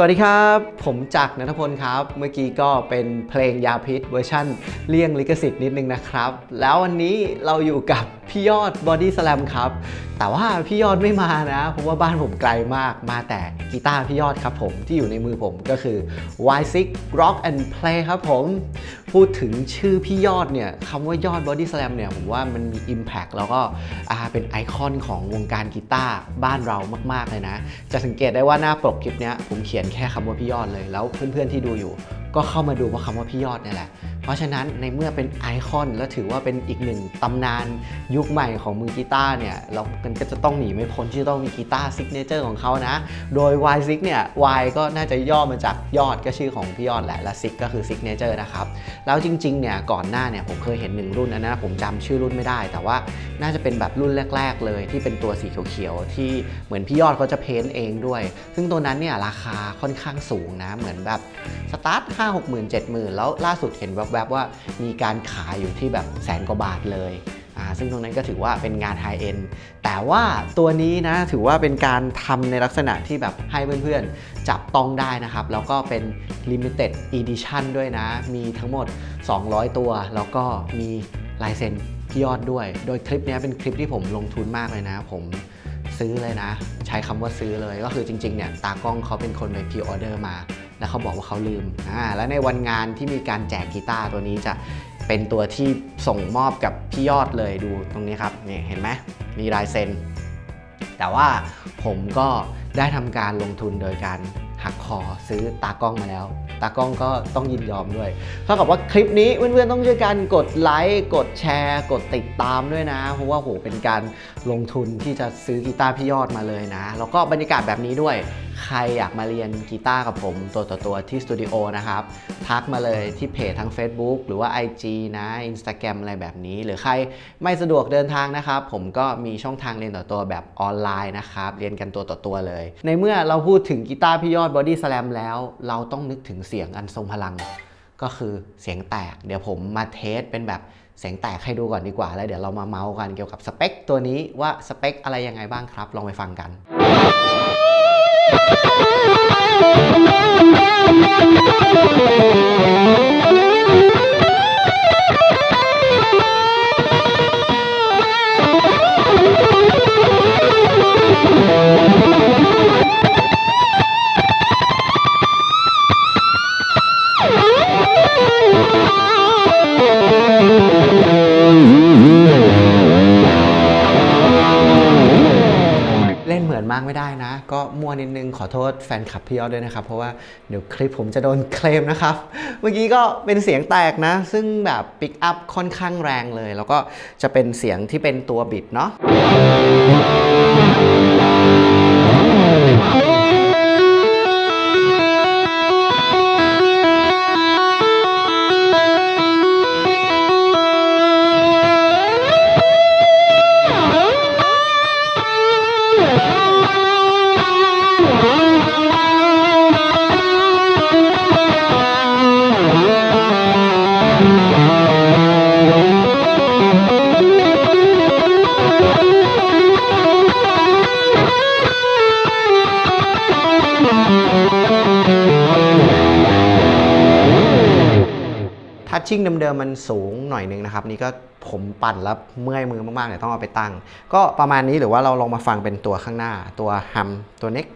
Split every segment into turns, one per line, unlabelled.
วัสดีครับ ผมจักรนัทพลครับ เมื่อกี้ก็เป็นเพลงยาพิษเวอร์ชั่น เลี่ยงลิขสิทธิ์นิดนึงนะครับ แล้ววันนี้เราอยู่กับพี่ยอดบอดี้สแลมครับ แต่ว่าพี่ยอดไม่มานะ เพราะว่าบ้านผมไกลมากมาแต่กีตาร์พี่ยอดครับผมที่อยู่ในมือผมก็คือ Y6 Rock and Play ครับผม พูดถึงชื่อพี่ยอดเนี่ยคำว่ายอด Body Slam เนี่ยผมว่ามันมี Impact แล้วก็เป็นไอคอนของวงการกีตาร์บ้านเรามาก ๆ เลยนะ จะสังเกตได้ว่าหน้าปกคลิปเนี้ยผมเขียนแค่คำว่าพี่ยอดเลยแล้วเพื่อน ๆ ที่ดูอยู่ก็เข้ามาดูเพราะคำว่าพี่ยอดเนี่ยแหละ เพราะฉะนั้นในเมื่อเป็นไอคอนและถือว่าเป็นอีกหนึ่งตำนานยุคใหม่ของมือกีตาร์เนี่ย เรามันก็จะต้องหนีไม่พ้นที่ต้องมีกีตาร์ซิกเนเจอร์ของเขานะ โดย Y6 เนี่ย Y ก็น่าจะย่อมาจากยอดก็ชื่อของพี่ยอดแหละ และ 6 ก็คือซิกเนเจอร์นะครับ แล้วจริงๆเนี่ยก่อนหน้าเนี่ยผมเคยเห็นหนึ่งรุ่นนะนผมจำชื่อรุ่นไม่ได้ แต่ว่าน่าจะเป็นแบบรุ่นแรก ๆ เลยที่เป็นตัวสีเขียวๆที่เหมือนพี่ยอดเขาจะเพ้นท์เองด้วย ซึ่งตัวนั้นเนี่ยราคาค่อนข้างสูงนะเหมือนแบบสตาร์ท5 6 0 0 0 0 7 0 0 0 0แล้วล่าสุดเห็นแวบๆว่ามีการขายอยู่ที่แบบแสนกว่าบาทเลย ซึ่งตรงนั้นก็ถือว่าเป็นงานไฮเอ็นแต่ว่าตัวนี้นะถือว่าเป็นการทำในลักษณะที่แบบให้เพื่อนๆ จับต้องได้นะครับ แล้วก็เป็น Limited Edition ด้วยนะ มีทั้งหมด 200 ตัว แล้วก็มีลายเซ็นพี่ยอดด้วย โดยคลิปนี้เป็นคลิปที่ผมลงทุนมากเลยนะ ผมซื้อเลยนะ ใช้คำว่าซื้อเลยก็คือจริงๆเนี่ยตากล้องเขาเป็นคนไปพรีออเดอร์มาแล้วเขาบอกว่าเขาลืมอ่าแล้วในวันงานที่มีการแจกกีตาร์ตัวนี้จะ เป็นตัวที่ส่งมอบกับพี่ยอดเลยดูตรงนี้ครับนี่เห็นไหมมีลายเซ็น แต่ว่าผมก็ได้ทำการลงทุนโดยการหักคอซื้อตากล้องมาแล้ว ตากล้องก็ต้องยินยอมด้วยเท่ากับว่าคลิปนี้เพื่อนๆต้องช่วยกันกดไลค์กดแชร์ กดติดตามด้วยนะ เพราะว่าโหเป็นการลงทุนที่จะซื้อกีตาร์พี่ยอดมาเลยนะ แล้วก็บรรยากาศแบบนี้ด้วย ใครอยากมาเรียนกีตาร์กับผมตัวต่อตัวที่สตูดิโอนะครับ ทักมาเลยที่เพจทั้ง Facebook หรือว่า IG นะ Instagram อะไรแบบนี้ หรือใครไม่สะดวกเดินทางนะครับ ผมก็มีช่องทางเรียนต่อตัวแบบออนไลน์นะครับ เรียนกันตัวต่อตัวเลย ในเมื่อเราพูดถึงกีตาร์พี่ยอดบอดี้ส a ลมแล้ว เราต้องนึกถึงเสียงอันทรงพลัง ก็คือเสียงแตก เดี๋ยวผมมาเทสเป็นแบบเสียงแตกให้ดูก่อนดีกว่าแล้วเดี๋ยวเรามาเมาส์กันเกี่ยวกับสเปคตัวนี้ว่าสเปคอะไรยังไงบ้างครับ ลองไปฟังกัน เล่ ขอโทษแฟนคลับพี่ยอดด้วยนะครับ เพราะว่าเดี๋ยวคลิปผมจะโดนเคลมนะครับ เมื่อกี้ก็เป็นเสียงแตกนะ ซึ่งแบบปิกอัพค่อนข้างแรงเลย แล้วก็จะเป็นเสียงที่เป็นตัวบิดเนาะ มมันสูงหน่อยนึงนะครับ นี่ก็ผมปั่นแล้วเมื่อยมือมากๆเดี๋ยวต้องเอาไปตั้ง ก็ประมาณนี้หรือว่าเราลองมาฟังเป็นตัวข้างหน้า ตัวฮัมตัวเน็ก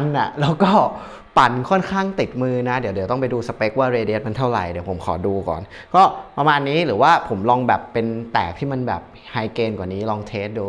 มันอะแล้วก็ปั่นค่อนข้างติดมือนะ เดี๋ยวเดี๋ยวต้องไปดูสเปคว่าเรเดียสมันเท่าไหร่ เดี๋ยวผมขอดูก่อน ก็ประมาณนี้หรือว่าผมลองแบบเป็นแตกที่มันแบบไฮเกนกว่านี้ลองเทสดู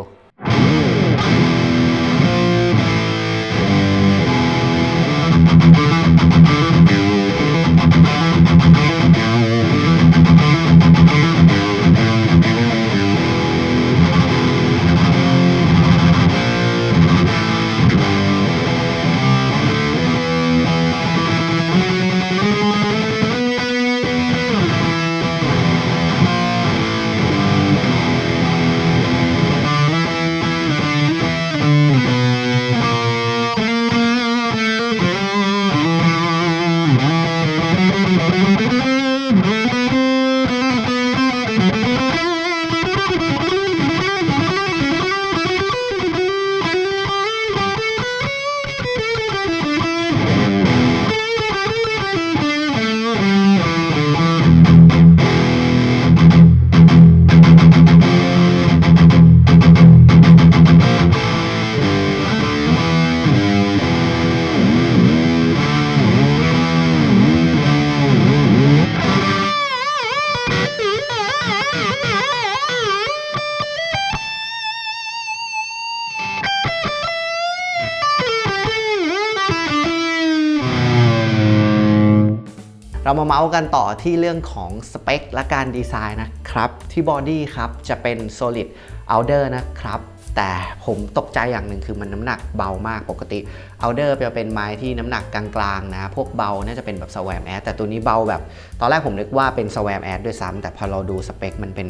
มาเมาส์กันต่อที่เรื่องของสเปคและการดีไซน์นะครับ ที่บอดี้ครับจะเป็น solid outer นะครับ แต่ผมตกใจอย่างหนึ่งคือมันน้ำหนักเบามากปกติ outer จะเป็นไม้ที่น้ำหนักกลางๆนะ พวกเบาน่าจะเป็นแบบ swam air แต่ตัวนี้เบาแบบ ตอนแรกผมนึกว่าเป็น swam air ด้วยซ้ำแต่พอเราดูสเปคมันเป็น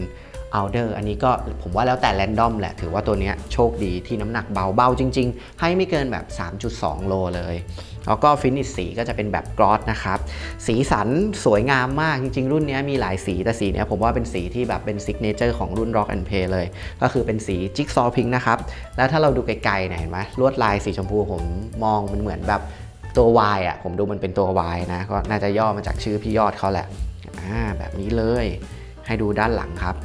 outer อันนี้ก็ผมว่าแล้วแต่ random แหละ ถือว่าตัวนี้โชคดีที่น้ำหนักเบาเบาจริง ๆ ให้ไม่เกินแบบ 3.2 โลเลย แล้วก็ฟินิชสีก็จะเป็นแบบกรอสนะครับ สีสันสวยงามมากจริง ๆ รุ่นนี้มีหลายสีแต่สีเนี้ยผมว่าเป็นสีที่แบบเป็นซิกเนเจอร์ของรุ่น Rock and Play เลย ก็คือเป็นสีจิ๊กซอว์พิงค์นะครับ แล้วถ้าเราดูไกลๆเนี่ยเห็นไหมลวดลายสีชมพูผมมองมันเหมือนแบบตัว Y อะผมดูมันเป็นตัว Y นะก็น่าจะย่อมาจากชื่อพี่ยอดเขาแหละอ่าแบบนี้เลยให้ดูด้านหลังครับ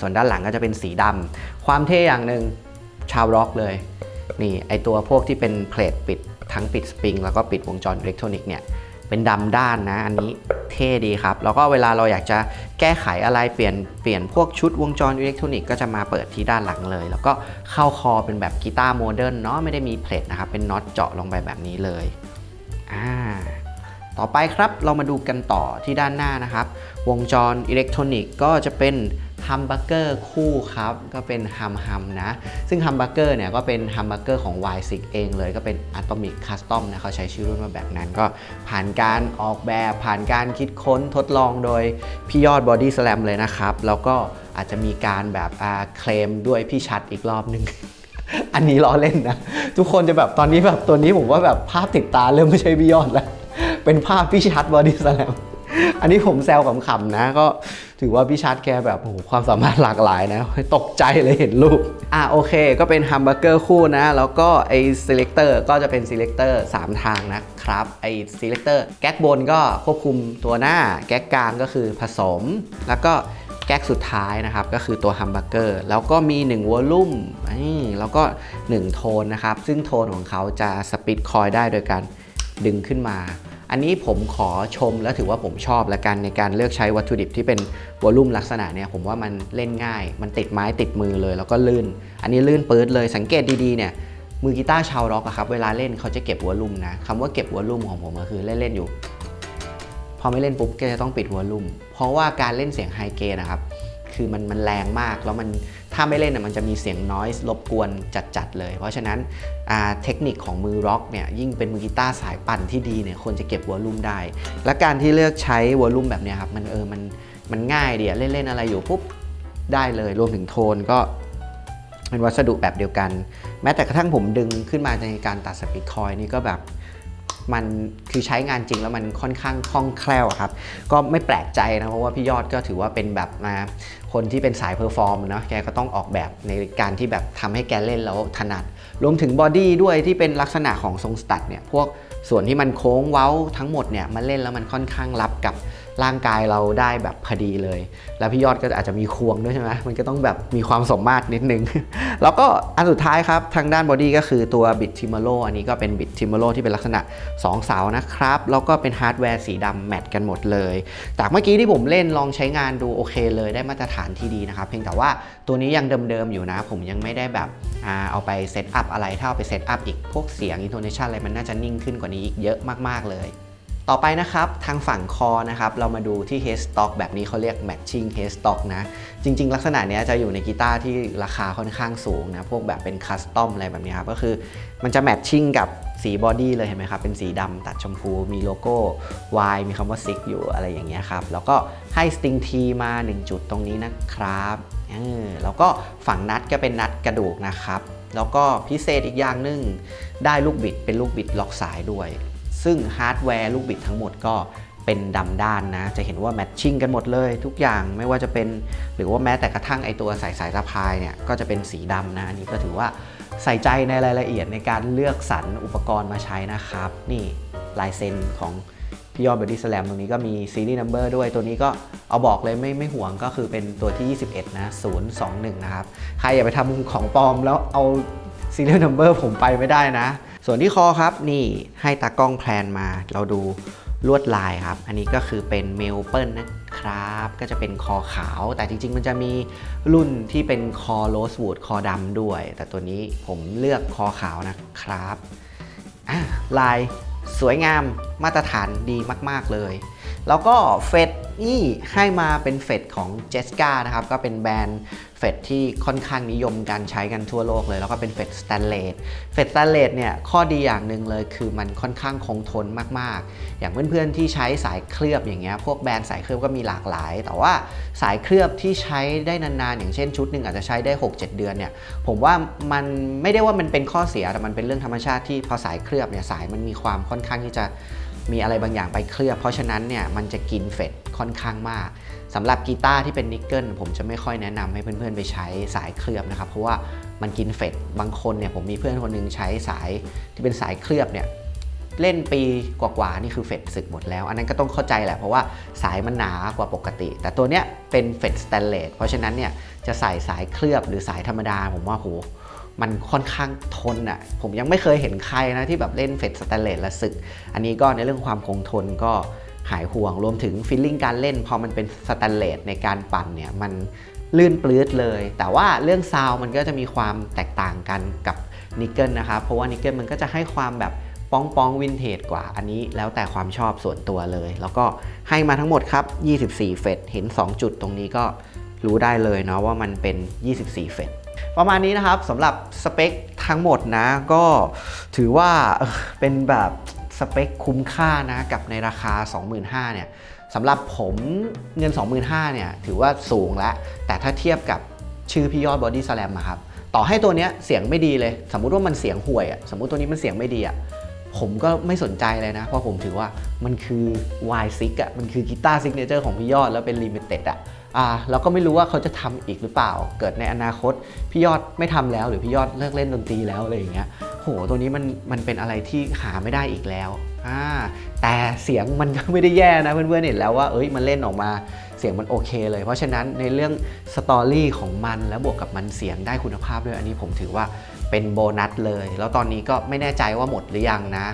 ส่วนด้านหลังก็จะเป็นสีดำความเท่อย่างหนึ่งชาวร็อกเลย นี่ไอตัวพวกที่เป็นเพลทปิดทั้งปิดสปริง แล้วก็ปิดวงจรอิเล็กทรอนิกส์เนี่ยเป็นดำด้านนะ อันนี้เท่ดีครับ แล้วก็เวลาเราอยากจะแก้ไขอะไรเปลี่ยนเปลี่ยนพวกชุดวงจรอิเล็กทรอนิกส์ก็จะมาเปิดที่ด้านหลังเลย แล้วก็เข้าคอเป็นแบบกีตาร์โมเดิร์นเนาะไม่ได้มีเพลทนะครับเป็นน็อตเจาะลงไปแบบนี้เลยอ่าต่อไปครับเรามาดูกันต่อที่ด้านหน้านะครับ วงจรอิเล็กทรอนิกส์ก็จะเป็น ฮัมเบอร์เกอร์คู่ครับ ก็เป็นฮัมฮัมนะ ซึ่งฮัมเบอร์เกอร์เนี่ยก็เป็นฮัมเบอร์เกอร์ของ Y6 เองเลยก็เป็น Atomic Custom นะเขาใช้ชื่อรุ่นมาแบบนั้นก็ผ่านการออกแบบผ่านการคิดค้นทดลองโดยพี่ยอด Body Slam เลยนะครับ แล้วก็อาจจะมีการแบบอ่าเคลมด้วยพี่ชัดอีกรอบหนึ่งอันนี้ล้อเล่นนะ ทุกคนจะแบบตอนนี้แบบตัวนี้ผมว่าแบบภาพติดตาเริ่มไม่ใช่พี่ยอดแล้ว เป็นภาพพี่ชัดบอดี้สแลม อันนี้ผมแซวขำๆนะ ก็ถือว่าพี่ชัดแกแบบโอ้โหความสามารถหลากหลายนะ ตกใจเลยเห็นรูปอะโอเค ก็เป็นแฮมเบอร์เกอร์คู่นะ แล้วก็ไอ้ selector ก็จะเป็น selector 3 ทางนะครับ ไอ้ selector แก๊กบนก็ควบคุมตัวหน้า แก๊กกลางก็คือผสม แล้วก็แก๊กสุดท้ายนะครับ ก็คือตัวแฮมเบอร์เกอร์แล้วก็มี1วอลลุ่มแล้วก็ 1 โทนนะครับ ซึ่งโทนของเขาจะสปิดคอยได้โดยการดึงขึ้นมา อันนี้ผมขอชมและถือว่าผมชอบละกันในการเลือกใช้วัตถุดิบที่เป็นวอลลุ่มลักษณะเนี่ยผมว่ามันเล่นง่าย มันติดไม้ติดมือเลย แล้วก็ลื่น อันนี้ลื่นปื๊ดเลยสังเกตดีๆเนี่ยมือกีตาร์ชาวร็อกอะครับเวลาเล่นเขาจะเก็บวอลลุ่มนะคำว่าเก็บวอลลุ่มของผมก็คือเล่นๆอยู่ พอไม่เล่นปุ๊บก็จะต้องปิดวอลลุ่ม เพราะว่าการเล่นเสียงไฮเกนนะครับคือมันมันแรงมากแล้วมันถ้าไม่เล่นน่ะมันจะมีเสียงน้อยรบกวนจัดๆเลย เพราะฉะนั้น เทคนิคของมือร็อกเนี่ยยิ่งเป็นมือกีตาร์สายปั่นที่ดีเนี่ยควรจะเก็บวอลลุ่มได้ และการที่เลือกใช้วอลลุ่มแบบเนี้ยครับมันเออมันมันง่ายดียะเล่นๆอะไรอยู่ปุ๊บได้เลยรวมถึงโทนก็เป็นวัสดุแบบเดียวกัน แม้แต่กระทั่งผมดึงขึ้นมาในการตัดสปีดคอยนี่ก็แบบ มันคือใช้งานจริงแล้วมันค่อนข้างคล่องแคล่วครับ ก็ไม่แปลกใจนะเพราะว่าพี่ยอดก็ถือว่าเป็นแบบมาคนที่เป็นสายเพอร์ฟอร์มเนาะแกก็ต้องออกแบบในการที่แบบทำให้แกเล่นแล้วถนัด รวมถึงบอดี้ด้วยที่เป็นลักษณะของทรงสตัดเนี่ยพวกส่วนที่มันโค้งเว้าทั้งหมดเนี่ยมาเล่นแล้วมันค่อนข้างรับกับ ร่างกายเราได้แบบพอดีเลย แล้วพี่ยอดก็อาจจะมีควงด้วยใช่ไหมมันก็ต้องแบบมีความสมมาตรนิดนึง แล้วก็อันสุดท้ายครับ ทางด้านบอดี้ก็คือตัวบิดทิมโลอันนี้ก็เป็นบิดทิมโลที่เป็นลักษณะ 2 เสานะครับ แล้วก็เป็นฮาร์ดแวร์สีดำแมทกันหมดเลย จากเมื่อกี้ที่ผมเล่นลองใช้งานดูโอเคเลยได้มาตรฐานที่ดีนะครับ เพียงแต่ว่าตัวนี้ยังเดิมๆอยู่นะ ผมยังไม่ได้แบบเอาไปเซตอัพอะไรถ้าเอาไปเซตอัพอีกพวกเสียงอินโทเนชันอะไรมันน่าจะนิ่งขึ้นกว่านี้อีกเยอะมากๆเลย ต่อไปนะครับทางฝั่งคอนะครับเรามาดูที่ head stock แบบนี้เขาเรียก matching head stock นะ จริง ๆ ลักษณะนี้จะอยู่ในกีตาร์ที่ราคาค่อนข้างสูงนะ พวกแบบเป็นคัสตอมอะไรแบบนี้ครับ ก็คือมันจะ matching กับสีบอดี้เลยเห็นไหมครับ เป็นสีดำตัดชมพู มีโลโก้ Y มีคำว่า Six อยู่อะไรอย่างเงี้ยครับ แล้วก็ให้ Sting T มา 1 จุดตรงนี้นะครับแล้วก็ฝั่งนัดก็เป็นนัดกระดูกนะครับ แล้วก็พิเศษอีกอย่างหนึ่งได้ลูกบิดเป็นลูกบิดล็อกสายด้วย ซึ่งฮาร์ดแวร์ลูกบิดทั้งหมดก็เป็นดำด้านนะ จะเห็นว่าแมทชิ่งกันหมดเลยทุกอย่างไม่ว่าจะเป็นหรือว่าแม้แต่กระทั่งไอตัวสายสายสะพายเนี่ยก็จะเป็นสีดำนะ อันนี้ก็ถือว่าใส่ใจในรายละเอียดในการเลือกสรรอุปกรณ์มาใช้นะครับ นี่ลายเซ็นของพี่ยอดเบอดี้สแลมตรงนี้ก็มีซีรีส์นัมเบอร์ด้วยตัวนี้ก็เอาบอกเลยไม่ไม่ห่วงก็คือเป็นตัวที่ 21 นะ 021 นะครับ ใครอย่าไปทำของปลอมแล้วเอาซีเรียลนัมเบอร์ผมไปไม่ได้นะ ส่วนที่คอครับนี่ให้ตากล้องแพลนมา เราดูลวดลายครับ อันนี้ก็คือเป็นเมลเปิลนะครับ ก็จะเป็นคอขาว แต่จริง ๆ มันจะมีรุ่นที่เป็นคอโรสวูดคอดำด้วย แต่ตัวนี้ผมเลือกคอขาวนะครับ ลายสวยงามมาตรฐานดีมาก ๆ เลย แล้วก็เฟด นี่ให้มาเป็นเฟดของเจสกานะครับก็เป็นแบรนด์เฟดที่ค่อนข้างนิยมการใช้กันทั่วโลกเลย แล้วก็เป็นเฟดสแตนเลสเฟดสแตนเลสเนี่ยข้อดีอย่างหนึ่งเลยคือมันค่อนข้างคงทนมากๆ อย่างเพื่อนๆที่ใช้สายเคลือบอย่างเงี้ยพวกแบรนด์สายเคลือบก็มีหลากหลาย แต่ว่าสายเคลือบที่ใช้ได้นานๆ อย่างเช่นชุดหนึ่งอาจจะใช้ได้ 6-7 เดือนเนี่ยผมว่ามันไม่ได้ว่ามันเป็นข้อเสียแต่มันเป็นเรื่องธรรมชาติที่พอสายเคลือบเนี่ยสายมันมีความค่อนข้างที่จะ มีอะไรบางอย่างไปเคลือบ เพราะฉะนั้นเนี่ยมันจะกินเฟดค่อนข้างมากสำหรับกีตาร์ที่เป็นนิกเกิลผมจะไม่ค่อยแนะนำให้เพื่อนๆไปใช้สายเคลือบนะครับ เพราะว่ามันกินเฟดบางคนเนี่ยผมมีเพื่อนคนหนึงใช้สายที่เป็นสายเคลือบเนี่ยเล่นปีกว่าๆนี่คือเฟดสึกหมดแล้ว อันนั้นก็ต้องเข้าใจแหละ เพราะว่าสายมันหนากว่าปกติ แต่ตัวเนี้ยเป็นเฟดสแตนเลสเพราะฉะนั้นเนี่ยจะใส่สายเคลือบหรือสายธรรมดาผมว่าโห มันค่อนข้างทนอะ่ะผมยังไม่เคยเห็นใครนะที่แบบเล่นเฟดสแตนเลสและสึก อันนี้ก็ในเรื่องความคงทนก็หายห่วงรวมถึงฟีลลิ่งการเล่น พอมันเป็นสแตนเลสในการปั่นเนี่ยมันลื่นปลื้ดเลย แต่ว่าเรื่องซาวมันก็จะมีความแตกต่างกันกับนิกเกิลนะครับเพราะว่านิกเกิลมันก็จะให้ความแบบป้องป้องวินเทจกว่าอันนี้แล้วแต่ความชอบส่วนตัวเลย แล้วก็ให้มาทั้งหมดครับ 24 เฟดเห็น 2 จุดตรงนี้ก็รู้ได้เลยเนาะว่ามันเป็น 24 เฟด ประมาณนี้นะครับสำหรับสเปคทั้งหมดนะ ก็ถือว่าเป็นแบบสเปคคุ้มค่านะกับในราคา 25,000เนี่ยสำหรับผมเงิน 25,000เนี่ยถือว่าสูงแล้ว แต่ถ้าเทียบกับชื่อพี่ยอดบอดี้สแลมะครับต่อให้ตัวเนี้ยเสียงไม่ดีเลย สมมุติว่ามันเสียงห่วยอะสมมุติตัวนี้มันเสียงไม่ดีอะผมก็ไม่สนใจเลยนะ เพราะผมถือว่ามันคือ Y6 อะมันคือกีตาร์ซิกเนเจอร์ของพี่ยอดแล้วเป็นลิมิเต็ดอะอ่า เราก็ไม่รู้ว่าเขาจะทำอีกหรือเปล่า เกิดในอนาคตพี่ยอดไม่ทำแล้ว หรือพี่ยอดเลิกเล่นดนตรีแล้วอะไรอย่างเงี้ยโหตัวนี้มันมันเป็นอะไรที่หาไม่ได้อีกแล้วแต่เสียงมันก็ไม่ได้แย่นะเพื่อนๆเห็นแล้วว่าเอ้ยมันเล่นออกมาเสียงมันโอเคเลย เพราะฉะนั้นในเรื่องสตอรี่ของมันแล้วบวกกับมันเสียงได้คุณภาพด้วยอันนี้ผมถือว่า เป็นโบนัสเลย แล้วตอนนี้ก็ไม่แน่ใจว่าหมดหรือยังนะ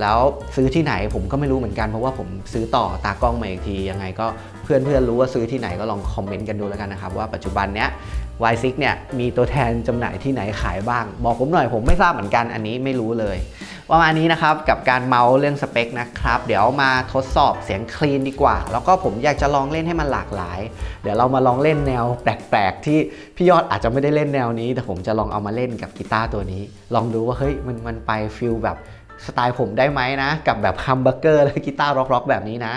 แล้วซื้อที่ไหนผมก็ไม่รู้เหมือนกันเพราะว่าผมซื้อต่อตากล้องมาอีกทียังไงก็เพื่อนเพื่อนรู้ว่าซื้อที่ไหนก็ลองคอมเมนต์กันดูแล้วกันนะครับว่าปัจจุบันเนี้ย Y6 เนี่ยมีตัวแทนจำหน่ายที่ไหนขายบ้าง บอกผมหน่อยผมไม่ทราบเหมือนกันอันนี้ไม่รู้เลย ประมาณนี้นะครับกับการเมาส์เรื่องสเปคนะครับ เดี๋ยวมาทดสอบเสียงคลีนดีกว่า แล้วก็ผมอยากจะลองเล่นให้มันหลากหลาย เดี๋ยวเรามาลองเล่นแนวแปลกๆ ที่พี่ยอดอาจจะไม่ได้เล่นแนวนี้ แต่ผมจะลองเอามาเล่นกับกีตาร์ตัวนี้ ลองดูว่าเฮ้ยมันมันไปฟิลแบบสไตล์ผมได้ไหมนะ กับแบบฮัมเบอร์เกอร์และกีตาร์ร็อกๆแบบนี้นะ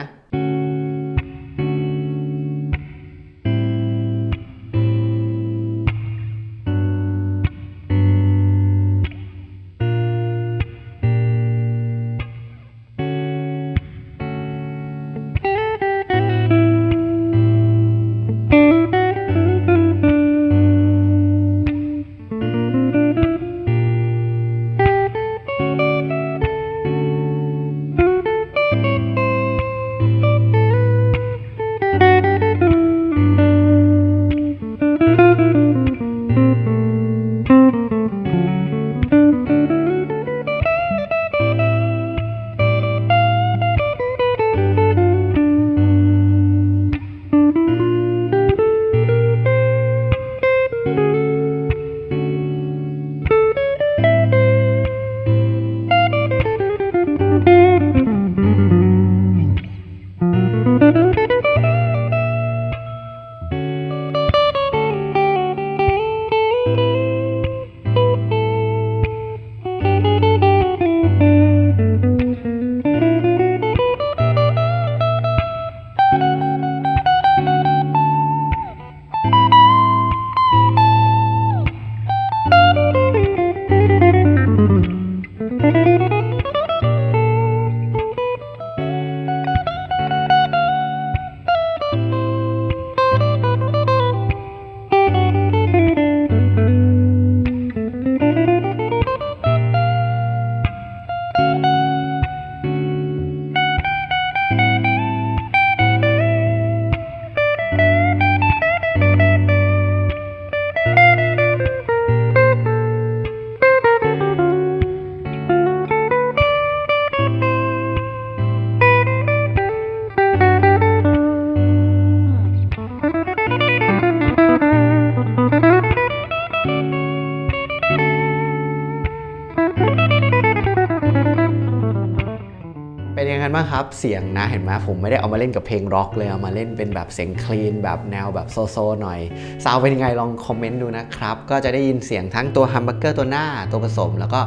ับเสียงนะเห็นไหมผมไม่ได้เอามาเล่นกับเพลงร็อกเลยเอามาเล่นเป็นแบบเสียงคลีนแบบแนวแบบโซโซหน่อยซาวเป็นยังไงลองคอมเมนต์ดูนะครับ ก็จะได้ยินเสียงทั้งตัวฮัมเบอร์เกอร์ตัวหน้าตัวผสม แล้วก็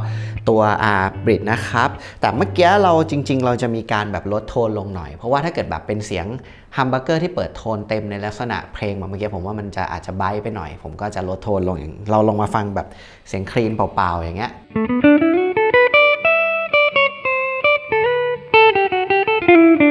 ตัวอาบริดนะครับ แต่เมื่อกี้เราจริง ๆ เราจะมีการแบบลดโทนลงหน่อย เพราะว่าถ้าเกิดแบบเป็นเสียงฮัมเบอร์เกอร์ที่เปิดโทนเต็มในลักษณะเพลงแบบเมื่อกี้ผมว่ามันจะอาจจะไบไปหน่อย ผมก็จะลดโทนลงอย่างเราลงมาฟังแบบเสียงคลีนเปล่าๆอย่างเงี้ย Thank you.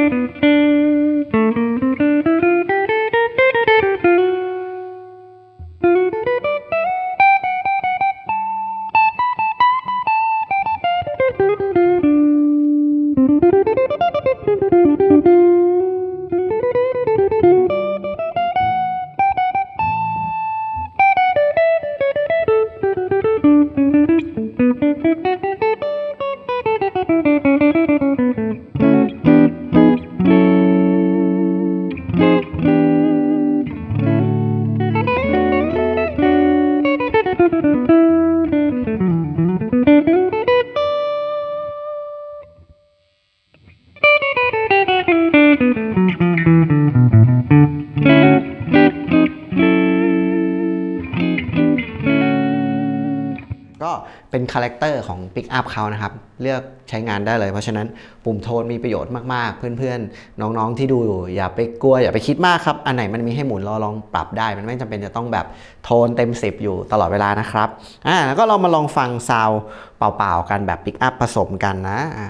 าแรคเตอร์ของ Pick Up เขานะครับ เลือกใช้งานได้เลย เพราะฉะนั้นปุ่มโทนมีประโยชน์มากๆ เพื่อนๆ น้องๆที่ดูอยู่อย่าไปกลัว อย่าไปคิดมากครับ อันไหนมันมีให้หมุนเราลองปรับได้ มันไม่จำเป็นจะต้องแบบโทนเต็ม 10 อยู่ตลอดเวลานะครับอ่าแล้วก็เรามาลองฟังซาวด์เปล่าๆกันแบบ Pick Up ผสมกันนะอ่า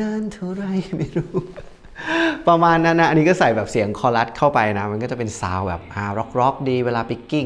นานๆเท่าไรไม่รู้ ประมาณนั้นนะ อันนี้ก็ใส่แบบเสียงคอรัสเข้าไปนะ มันก็จะเป็นซาวแบบอ่าร็อกร็อกดีเวลาปิกกิ้ง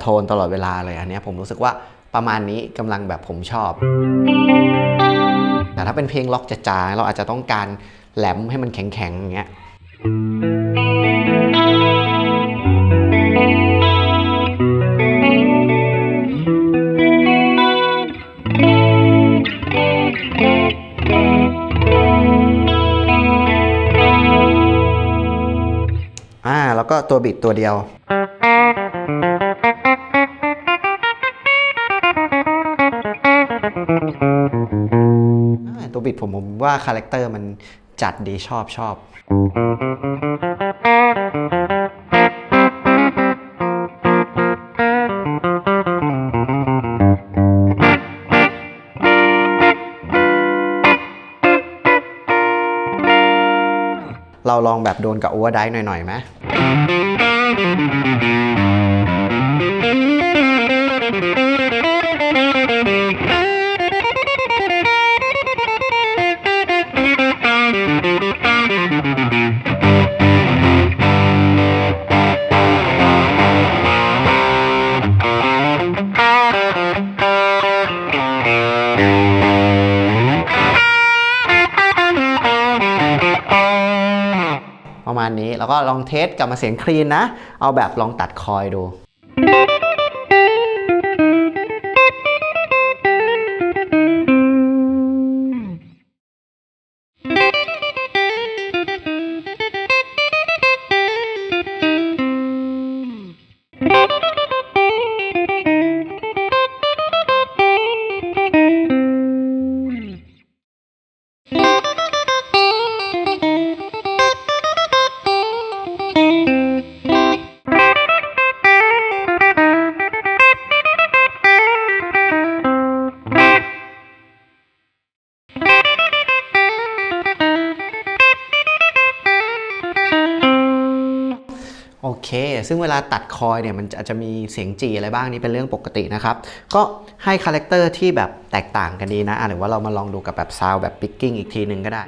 โทนตลอดเวลาเลยอันนี้ผมรู้สึกว่าประมาณนี้กำลังแบบผมชอบ แต่ถ้าเป็นเพลงล็อกจ๋าๆเราอาจจะต้องการแหลมให้มันแข็งๆอย่างเงี้ยอ่าแล้วก็ตัวบิดตัวเดียว บิดผมผมว่าคาแรคเตอร์มันจัดดีชอบชอบ เราลองแบบโดนกับโอเวอร์ไดหน่อยๆไหม เทสกลับมาเสียงคลีนนะ เอาแบบลองตัดคอยดู ซึ่งเวลาตัดคอยเนี่ยมันอาจจะมีเสียงจีอะไรบ้างนี่เป็นเรื่องปกตินะครับ ก็ให้คาแรคเตอร์ที่แบบแตกต่างกันดีนะหรือว่าเรามาลองดูกับแบบซาวแบบปิกกิ้งอีกทีหนึ่งก็ได้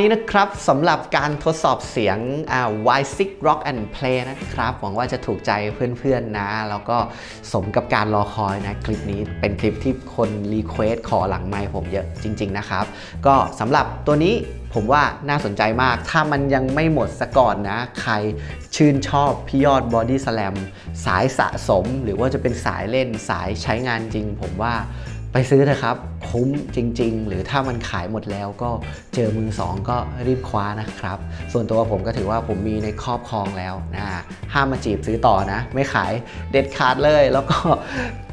นี้นะครับสำหรับการทดสอบเสียงอ่า Y6 Rock and Play นะครับ หวังว่าจะถูกใจเพื่อนๆนะ แล้วก็สมกับการรอคอยนะ คลิปนี้เป็นคลิปที่คนรีเควสขอหลังไมค์ผมเยอะจริง ๆ นะครับ ก็สำหรับตัวนี้ผมว่าน่าสนใจมาก ถ้ามันยังไม่หมดซะก่อนนะ ใครชื่นชอบพี่ยอดบอดี้สแลมสายสะสม หรือว่าจะเป็นสายเล่นสายใช้งานจริง ผมว่า ไปซื้อเถอะครับ คุ้มจริง ๆ หรือถ้ามันขายหมดแล้วก็เจอมือสองก็รีบคว้านะครับ ส่วนตัวผมก็ถือว่าผมมีในครอบครองแล้วนะห้ามมาจีบซื้อต่อนะ ไม่ขายเด็ดขาดเลย แล้วก็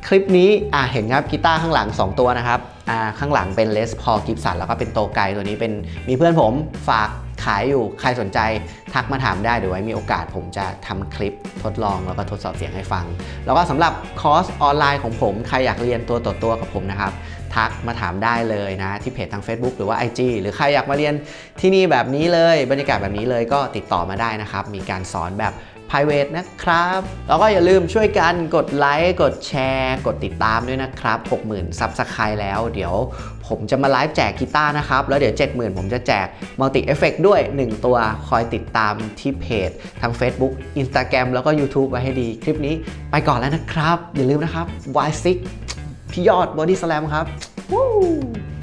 คลิปนี้อะเห็นครับกีตาร์ข้างหลัง 2 ตัวนะครับอ่าข้างหลังเป็นเลสพอกิฟสันแล้วก็เป็นโตไกตัวนี้เป็นมีเพื่อนผมฝาก ขายอยู่ใครสนใจทักมาถามได้เดี๋ยวไว้มีโอกาสผมจะทำคลิปทดลองแล้วก็ทดสอบเสียงให้ฟัง แล้วก็สำหรับคอร์สออนไลน์ของผมใครอยากเรียนตัวต่อตัวกับผมนะครับทักมาถามได้เลยนะ ที่เพจทาง Facebook หรือว่า IG หรือใครอยากมาเรียนที่นี่แบบนี้เลย บรรยากาศแบบนี้เลยก็ติดต่อมาได้นะครับ มีการสอนแบบ private นะครับ แล้วก็อย่าลืมช่วยกันกดไลค์ กดแชร์ กดติดตามด้วยนะครับ 60,000ซับสไครแล้ว เดี๋ยวผมจะมาไลฟ์แจกกีตาร์นะครับ แล้วเดี๋ยว 70,000 ผมจะแจกมัลติเอฟเฟกด้วย 1 ตัวคอยติดตามที่เพจทาง Facebook Instagram แล้วก็ YouTube ไว้ให้ดี คลิปนี้ไปก่อนแล้วนะครับ อย่าลืมนะครับ Y6 พี่ยอด Body Slam ครับ Woo!